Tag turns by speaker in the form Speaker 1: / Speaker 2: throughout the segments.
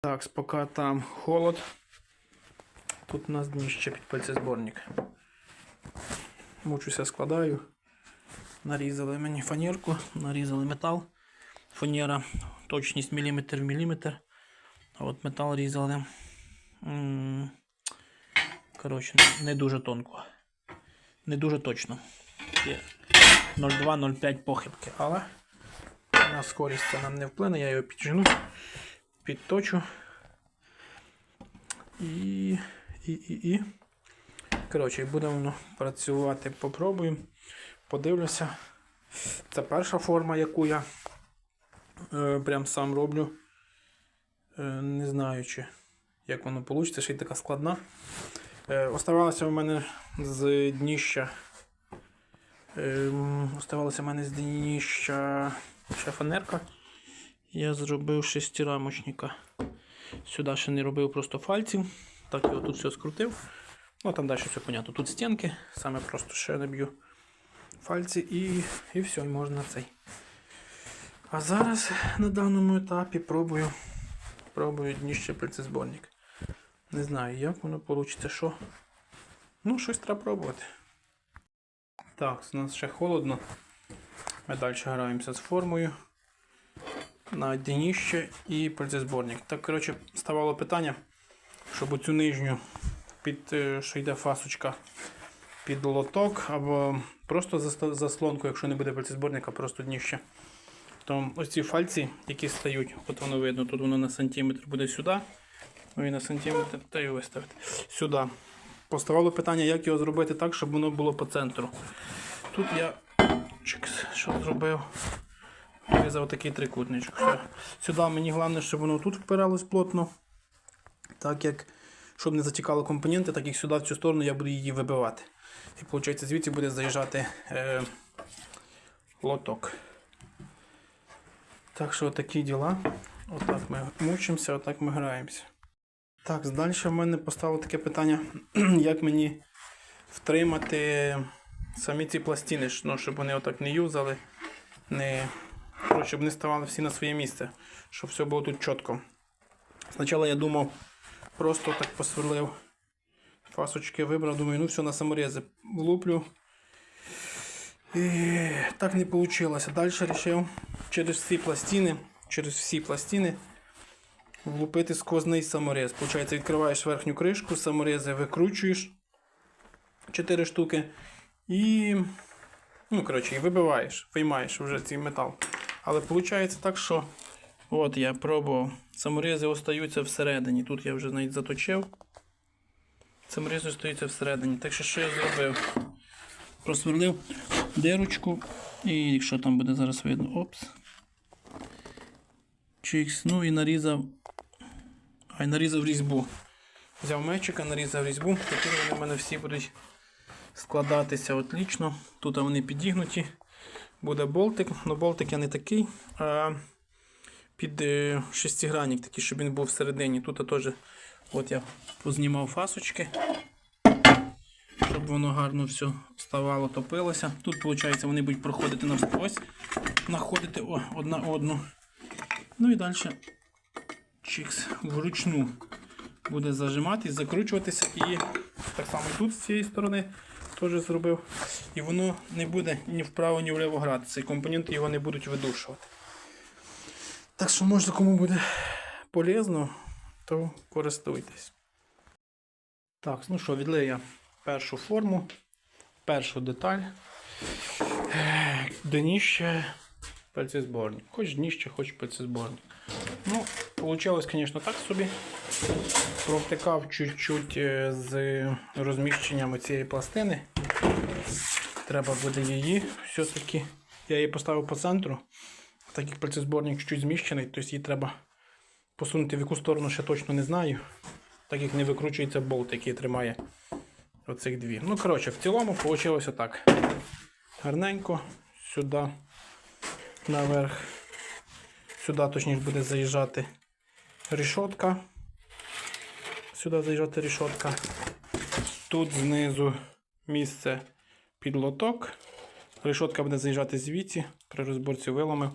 Speaker 1: Так, поки там холод. Тут у нас дніще під пальцезборник. Мучуся складаю. Нарізали мені фанерку, нарізали метал. Фанера, точність міліметр в міліметр. А от метал різали. Коротше, не дуже тонко. Не дуже точно. 0,2-0,5 похибки, але на скорість це нам не вплине, я його піджену, підточу. І. І. І. і. Коротше, будемо працювати, попробуємо. Подивлюся. Це перша форма, яку я е, прям сам роблю. Е, не знаю, як воно вийде, ще й така складна. Е, оставалося в мене з дніща. Е, оставалося в мене з дніща ще фанерка. Я зробив шестирамочника. Сюди ще не робив просто фальців. Так його тут все скрутив. Ну там далі все понятно. Тут стінки, саме просто ще наб'ю фальці і, і все, можна цей. А зараз на даному етапі пробую, пробую дніще пальцезборник. Не знаю, як воно вийде, що. Ну, щось треба пробувати. Так, у нас ще холодно. Ми далі граємося з формою на дніще і пальцезборник. Так, коротше, ставало питання, щоб оцю нижню під е, що йде фасочка під лоток, або просто заслонку, якщо не буде пальцезборника, просто дніще. То ось ці фальці, які стають, от воно видно, тут воно на сантиметр буде сюди. Ну і на сантиметр та й виставити. Сюди. Поставало питання, як його зробити так, щоб воно було по центру. Тут я що зробив? Вирізав такий трикутничок. Сюди мені головне, щоб воно тут впиралось плотно. Так як, щоб не затікало компоненти, так як сюди в цю сторону я буду її вибивати. І виходить, звідси буде заїжджати е, лоток. Так що такі діла. Отак ми мучимося, отак ми граємося. Так, далі в мене постало таке питання, як мені втримати самі ці пластини, ну, щоб вони отак не юзали, не, щоб не ставали всі на своє місце, щоб все було тут чітко. Спочатку я думав, просто так посверлив, фасочки вибрав, думаю, ну все, на саморези влуплю. І так не вийшло. Далі вирішив через всі пластини, через всі пластини влупити сквозний саморез. Получається, відкриваєш верхню кришку, саморези викручуєш 4 штуки і, ну, коротше, вибиваєш, виймаєш вже цей метал. Але виходить так, що от я пробував. Саморези остаються всередині. Тут я вже навіть заточив. Саморези остаються всередині. Так що що я зробив? Просверлив дирочку. І якщо там буде зараз видно, опс. Чикс. Ну і нарізав. А й нарізав різьбу. Взяв мечика, нарізав різьбу. Тепер вони в мене всі будуть складатися отлично. Тут вони підігнуті. Буде болтик, але болтик я не такий, а під е, шестигранник такий, щоб він був всередині. Тут теж от я познімав фасочки, щоб воно гарно все ставало, топилося. Тут, виходить, вони будуть проходити навсквозь, знаходити о, одна одну. Ну і далі чикс вручну буде зажиматись, закручуватися і так само тут з цієї сторони теж зробив. І воно не буде ні вправо, ні вліво гратися. І компоненти його не будуть видушувати. Так що, може, кому буде полезно, то користуйтесь. Так, ну що, відлив я першу форму, першу деталь. Дніще пальцезборник. Хоч дніще, хоч пальцезборник. Ну, вийшло, звісно, так собі. Провтикав чуть-чуть е, з розміщенням цієї пластини. Треба буде її все-таки. Я її поставив по центру. Так як пальцезборник чуть зміщений, тобто її треба посунути в яку сторону ще точно не знаю. Так як не викручується болт, який тримає оцих дві. Ну, коротше, в цілому вийшло так. Гарненько сюди наверх. Сюди точніше буде заїжджати рішотка. Сюди заїжджати рішотка. Тут знизу місце під лоток. Решотка буде заїжджати звідси, при розборці виламив.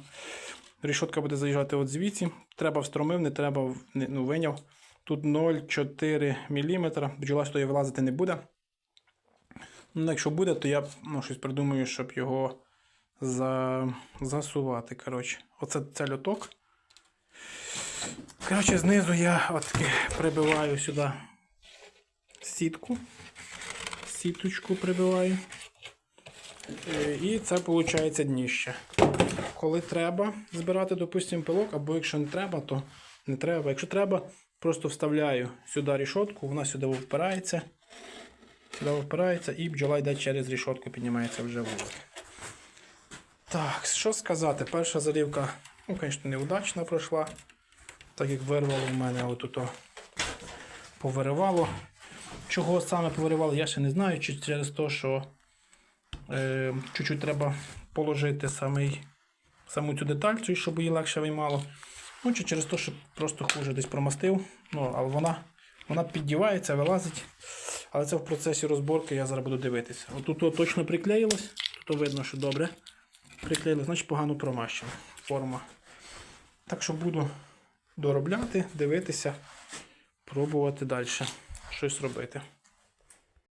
Speaker 1: Рішотка буде заїжджати от звідси. Треба встромив, не треба ну, виняв. Тут 0,4 мм. Бджола сюди вилазити не буде. Ну, якщо буде, то я ну, щось придумаю, щоб його за... засувати. Коротше. Оце це льоток. Коротше, знизу я отки прибиваю сюди сітку. Сіточку прибиваю. Е, І це виходить дніще. Коли треба збирати, допустимо, пилок, або якщо не треба, то не треба. Якщо треба, просто вставляю сюди рішотку, вона сюди впирається. Сюди впирається і бджола йде через рішотку, піднімається вже вгору. Так, що сказати? Перша залівка, ну, звісно, неудачна пройшла. Так як вирвало в мене отут повиривало. Чого саме повиривало, я ще не знаю. Чи через те, що е, чуть-чуть треба положити самий, саму цю деталь, цю, щоб її легше виймало. Ну, чи через те, що просто хуже десь промастив. Ну, але вона, вона піддівається, вилазить. Але це в процесі розборки я зараз буду дивитися. Отут от точно приклеїлось, тут видно, що добре. Приклеїлось, значить погано промащена форма. Так що буду доробляти, дивитися, пробувати далі щось робити.